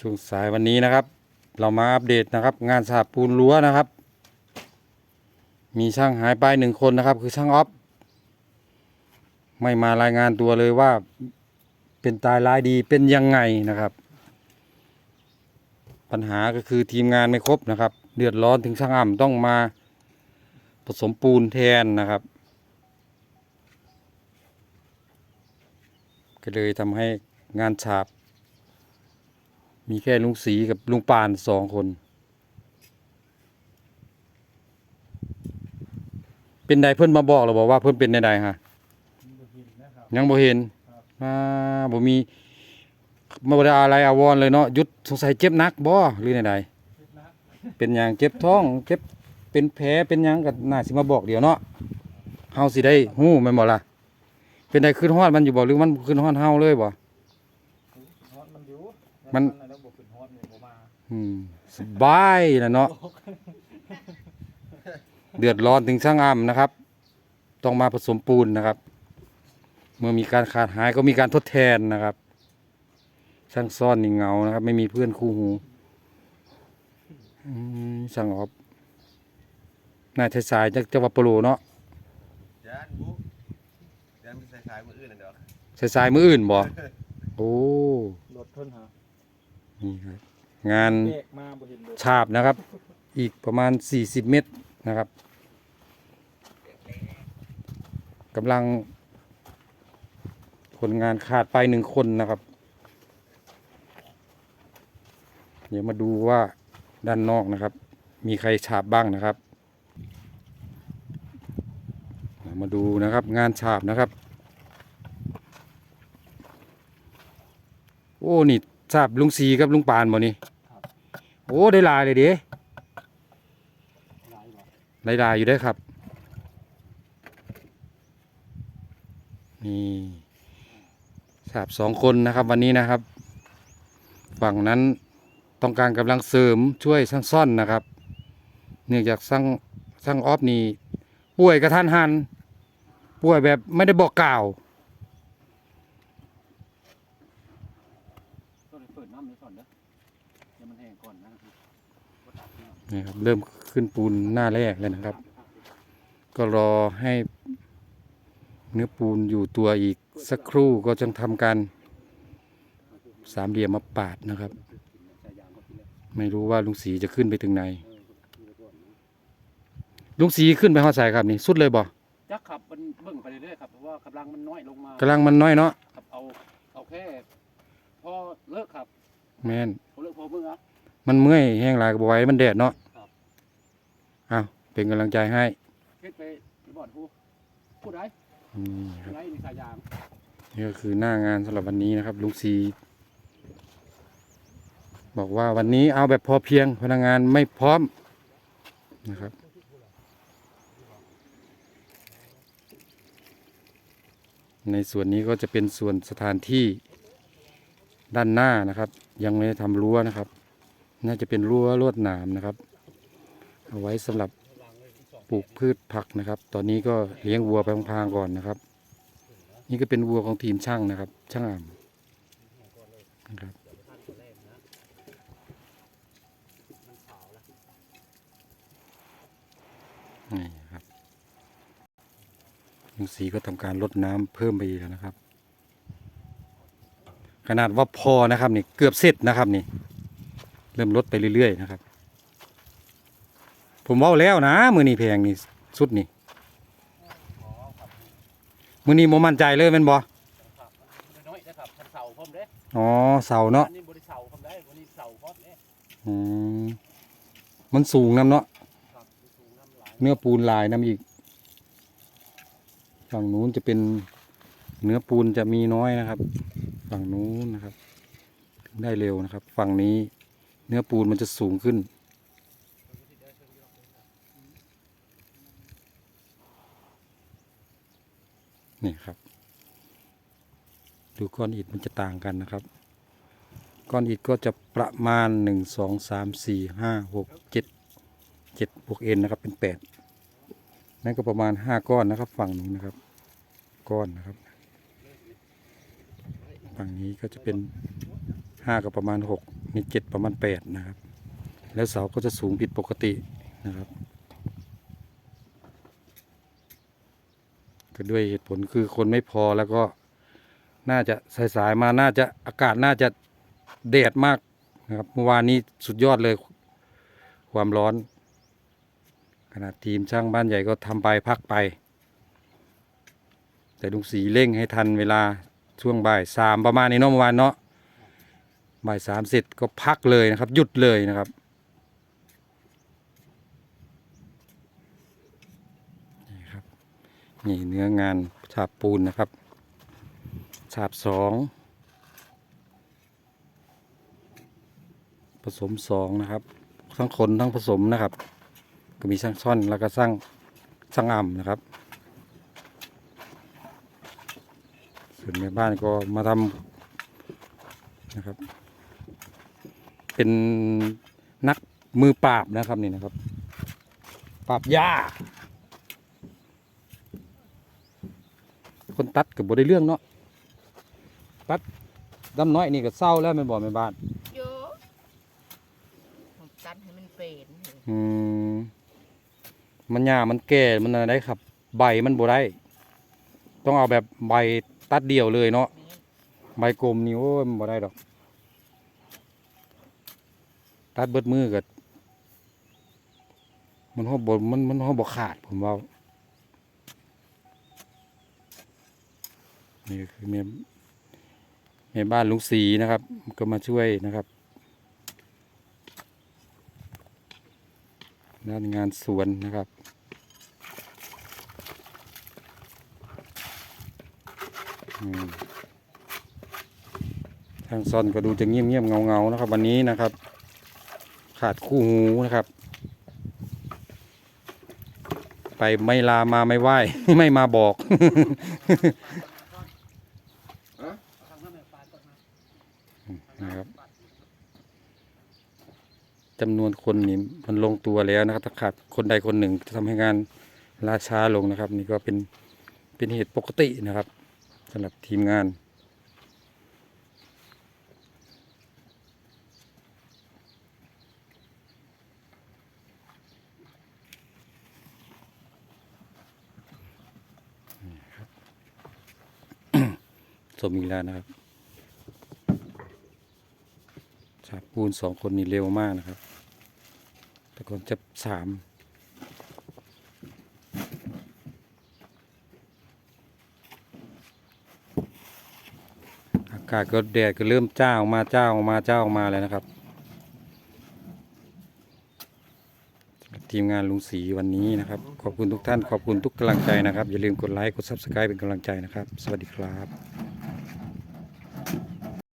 ช่วงสายวันนี้นะครับ เรามาอัปเดตนะครับ งานสาปูนรั้วนะครับ มีช่างหายไปหนึ่งคนนะครับ คือช่างออฟไม่มารายงานตัวเลยว่าเป็นตายร้ายดีเป็นยังไงนะครับ ปัญหาก็คือทีมงานไม่ครบนะครับ เดือดร้อนถึงช่างอ่ำต้องมาผสมปูนแทนนะครับ ก็เลยทำให้งานฉาบ มีแค่ลุงสีกับลุงปานสองคน เป็นใดเพิ่นมาบอกเราบอกว่าเพิ่นเป็นใดๆฮะยังบ่เห็นอ่าบ่มีมาบ่ได้อะไรอาวรณ์เลยเนาะหยุดสงสัยเจ็บหนักบ่หรือใดๆเป็นหยังเจ็บท้องเจ็บเป็นแผลเป็นหยังก็น่าสิมาบอกเดี๋ยวเนาะเฮาสิได้ฮู้แม่นบ่ล่ะเป็นใดขึ้นฮอดมันอยู่บ่หรือมันขึ้นฮอดเฮาเลยบ่ฮ อตมันอยู่มัน แล้วบ่ขึ้นฮอตนี่บ่มาอืมสบายนะเนาะเดือดร้อนถึงช่างอ้ำนะครับ ต้องมาผสมปูนนะครับ เมื่อมีการขาดหายก็มีการทดแทนนะครับ ช่างซ่อนนี่เหงานะครับ ไม่มีเพื่อนคู่หูอืมช่างออบนายไทยสายจากจังหวัดปะโลเนาะยานบุ๊กยานไปใส่ขายมืออื่นน่ะเดี๋ยวสายสายมืออื่นบ่โอ้ รถเพิ่นหานี่ครับงานเบรกมาบ่เห็นเลยฉาบนะครับ อีกประมาณ 40 เมตรนะครับกำลัง คนงานขาดไปหนึ่งคนนะครับ เดี๋ยวมาดูว่าด้านนอกนะครับ มีใครฉาบบ้างนะครับ มาดูนะครับงานฉาบนะครับ อ้นี่ฉาบลุงสีกับลุงปานบ่นี่โอ้ได้ลายเลยเด้ลายบ่ได้ลายอยู่ได้ครับนี่ฉาบสองคนนะครับวันนี้นะครับ ฝั่งนั้นต้องการกำลังเสริมช่วยช่างซ่อนนะครับ เนื่องจากช่างช่างออฟนี่ป่วยกระทันหันป่วยแบบไม่ได้บอกกล่าว ต้องเปิดน้ำไว้ก่อนเด้อเดี๋ยวมันแห้งก่อนนะบ่ตัด น้ำนี่ครับเริ่มขึ้นปูนหน้าแรกเลยนะครับ ก็รอให้เนื้อปูนอยู่ตัวอีกสักครู่ก็จะทำการสามเหลี่ยมมาปาดนะครับ ไม่รู้ว่าลุงสีจะขึ้นไปถึงไหน ลุงสีขึ้นไปหอดสายครับนี่สุดเลยบ่จักขับมันเบิ่งไปเรื่อยๆครับเพราะว่ากำลังมันน้อยลงมากำลังมันน้อยเนาะครับเอาเอาแค่พอเลิกครับ แม่นพอเลิกพอมื้ออะ มันเมื่อยแห้งหลายก็บไหว้มันแดดเนาะครับอ้าวเป็นกำลังใจให้เฮ็ดไปไปบ่อนผู้ผู้ใดอืมครับไรนี่สายยาง นี่ก็คือหน้างานสำหรับวันนี้นะครับ ลุงซีบอกว่าวันนี้เอาแบบพอเพียงพนักงานไม่พร้อมนะครับ ในส่วนนี้ก็จะเป็นส่วนสถานที่ด้านหน้านะครับ ยังไม่ได้ทำรั้วนะครับ น่าจะเป็นรั้วลวดหนามนะครับ เอาไว้สำหรับปลูกพืชผักนะครับ ตอนนี้ก็เลี้ยงวัวไปพางๆก่อนนะครับ นี่ก็เป็นวัวของทีมช่างนะครับ ช่างอ่ำนะครับนี่ครับลุงสีก็ทำการลดน้ำเพิ่มไปแล้วนะครับ ขนาดว่าพอนะครับนี่เกือบเสร็จนะครับนี่ เริ่มลดไปเรื่อยๆนะครับ ผมว่าแล้วนะมือนี้แพงนี่สุดนี่มือนี้โมมั่นใจเลยแม่นบ่ครับมันน้อเสาพร้อมเด้อ๋อเสาเนาะอันนี้บ่ได้เสาพร้อมันสูงน้ำเนาะเนื้อปูนลายน้ำอีกฝั่งนู้นจะเป็นเนื้อปูนจะมีน้อยนะครับ ฝั่งนู้นนะครับ ได้เร็วนะครับ ฝั่งนี้ เนื้อปูนมันจะสูงขึ้น นี่ครับ ดูก้อนอิฐมันจะต่างกันนะครับ ก้อนอิฐก็จะประมาณหนึ่งสองสามสี่ห้าหกเจ็ดเจ็ดบวกเอ็นนะครับเป็นแปดนั่นก็ประมาณห้าก้อนนะครับ ฝั่งนู้นะครับ ก้อนนะครับ ฝั่งนี้ก็จะเป็น ห้าก็ประมาณหกนี่เจ็ดประมาณแปดนะครับ แล้วเสาก็จะสูงผิดปกตินะครับก็ด้วยเหตุผลคือคนไม่พอแล้วก็น่าจะสายๆมาน่าจะอากาศน่าจะแดดมากนะครับเมื่อวานนี้สุดยอดเลยความร้อน ขนาดทีมช่างบ้านใหญ่ก็ทำไปพักไป แต่ลุงสีเร่งให้ทันเวลาช่วงบ่ายสามประมาณนี้เนาะเมื่อวานเนาะ บ่ายสามเสร็จก็พักเลยนะครับ หยุดเลยนะครับนี่ครับนี่เนื้องานฉาบปูนนะครับฉาบสองผสมสองนะครับ ทั้งคนทั้งผสมนะครับ ก็มีช่างซ่อนแล้วก็ช่างช่างอ่ำนะครับ ส่วนแม่บ้านก็มาทำนะครับ เป็นนักมือปราบนะครับนี่นะครับ ปราบหญ้าคนตัดกับบได้เรื่องเนาะตัดดำน้อยนี่ก็เศร้าแล้วแม่นบอกแม่บ้านเยอะผมตัดให้มันเป็นอืมมันหญ้ามันแก่มันอะไรได้ครับ ใบมันบ่ได้ ต้องเอาแบบใบตัดเดี่ยวเลยเนาะนี่ใบกลมนี่โอ้ยมันบ่ได้ดอก ตัดเบิดมือก็มันห้อบมันมันห้อบขาดผมว่า นี่คือแม่แม่บ้านลุงสีนะครับ ก็มาช่วยนะครับด้านงานสวนนะครับทางซ่อนก็ดูจะเงียบเงียบเงาเงานะครับ วันนี้นะครับ ขาดคู่หูนะครับ ไปไม่ลามาไม่ไหวไม่มาบอกนะครับจำนวนคนนี่มันลงตัวแล้วนะครับถ้าขาดคนใดคนหนึ่งจะทำให้งานล่าช้าลงนะครับ นี่ก็เป็นเป็นเหตุปกตินะครับสำหรับทีมงาน สมอีกแล้วนะครับฉาบปูนสองคนนี่เร็วมากนะครับ แต่ก่อนจะสามอากาศก็แดดก็เริ่มจ้าออกมาจ้าออกมาจ้าออกมาแล้วนะครับทีมงานลุงศรีวันนี้นะครับ ขอบคุณทุกท่าน ขอบคุณทุกกำลังใจนะครับ อย่าลืมกดไลค์ กด Subscribe เป็นกำลังใจนะครับ สวัสดีครับ